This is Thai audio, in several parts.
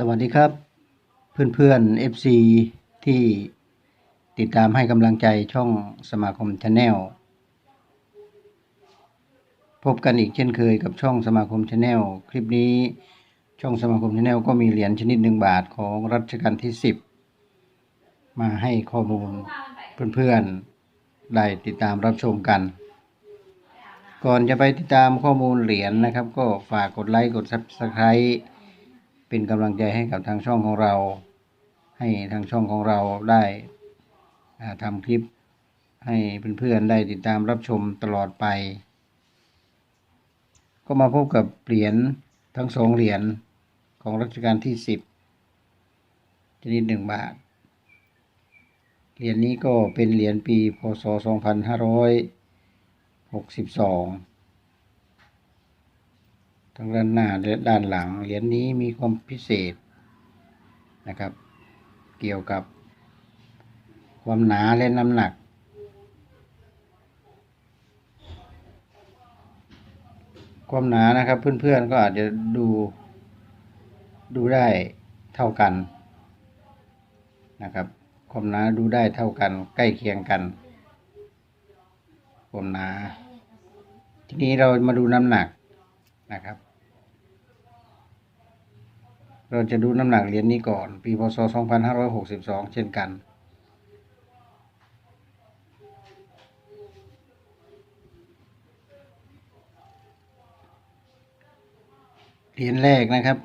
สวัสดีครับ เพื่อนๆ FC ที่ติดตามให้กำลังใจช่องสมาคมชาแนลพบกันอีกเช่นเคยกับช่องสมาคมชาแนลคลิปนี้ช่องสมาคมชาแนลก็มีเหรียญชนิดหนึ่งบาทของรัชกาลที่สิบมาให้ข้อมูลเพื่อนๆได้ติดตามรับชมกัน ก่อนจะไปติดตามข้อมูลเหรียญนะครับ ก็ฝากกดไลค์กด Subscribe เป็นกำลังใจให้กับทางช่องของเรา ให้ทางช่องของเราได้ทำคลิปให้เพื่อนๆได้ติดตามรับชมตลอดไป ก็มาพบกับเหรียญทั้งสองเหรียญของรัชกาลที่สิบชนิดหนึ่งบาท เหรียญนี้ก็เป็นเหรียญปีพศ 2562 ทั้งด้านหน้าและด้านหลัง เหรียญนี้มีความพิเศษนะครับ เกี่ยวกับความหนาและน้ำหนัก ความหนานะครับเพื่อนๆก็อาจจะดูดูได้เท่ากันนะครับ ความหนาดูได้เท่ากัน ใกล้เคียงกัน ความหนา ทีนี้เรามาดูน้ำหนักนะครับ เราจะดูน้ำหนักเหรียญนี้ก่อน ปีพศ 2562 เช่นกัน เหรียญแรกนะครับ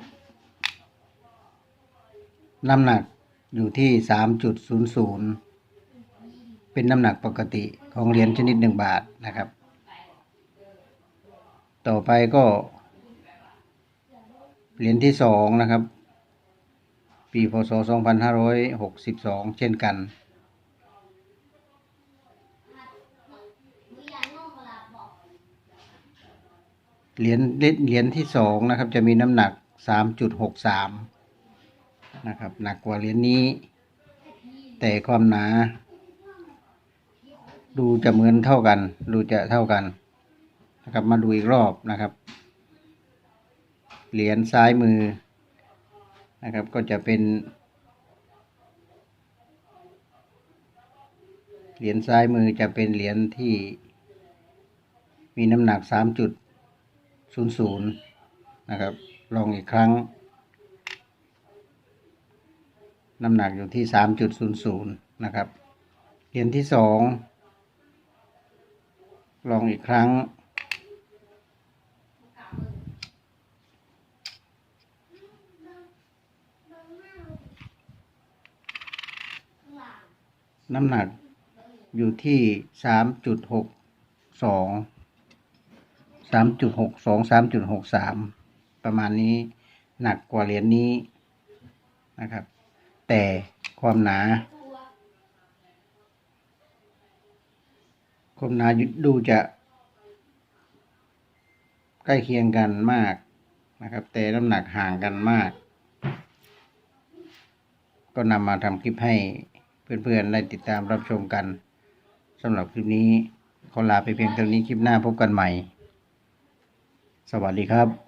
น้ำหนักอยู่ที่ 3.00 เป็นน้ำหนักปกติของเหรียญชนิดหนึ่งบาทนะครับ ต่อไปก็ เหรียญที่สองนะครับ ปีพศ 2562 เช่นกัน เหรียญเหรียญที่สองนะครับ จะมีน้ำหนัก 3.63 นะครับ หนักกว่าเหรียญนี้ แต่ความหนา ดูจะเหมือนเท่ากัน ดูจะเท่ากันนะครับมาดูอีกรอบนะครับ เหรียญซ้ายมือนะครับ ก็จะเป็น เหรียญซ้ายมือจะเป็นเหรียญที่ มีน้ำหนัก 3.00 นะครับ ลองอีกครั้ง น้ำหนักอยู่ที่ 3.00 นะครับ เหรียญที่สองลองอีกครั้ง น้ำหนักอยู่ที่สามจุดหกสองสามจุดหกสองสามจุดหกสามประมาณนี้หนักกว่าเหรียญนี้นะครับ แต่ความหนา ความหนาดูจะใกล้เคียงกันมากนะครับ แต่น้ำหนักห่างกันมาก ก็นำมาทำคลิปให้ เพื่อนๆได้ติดตามรับชมกันสำหรับคลิปนี้ขอลาไปเพียงเท่านี้คลิปหน้าพบกันใหม่ สวัสดีครับ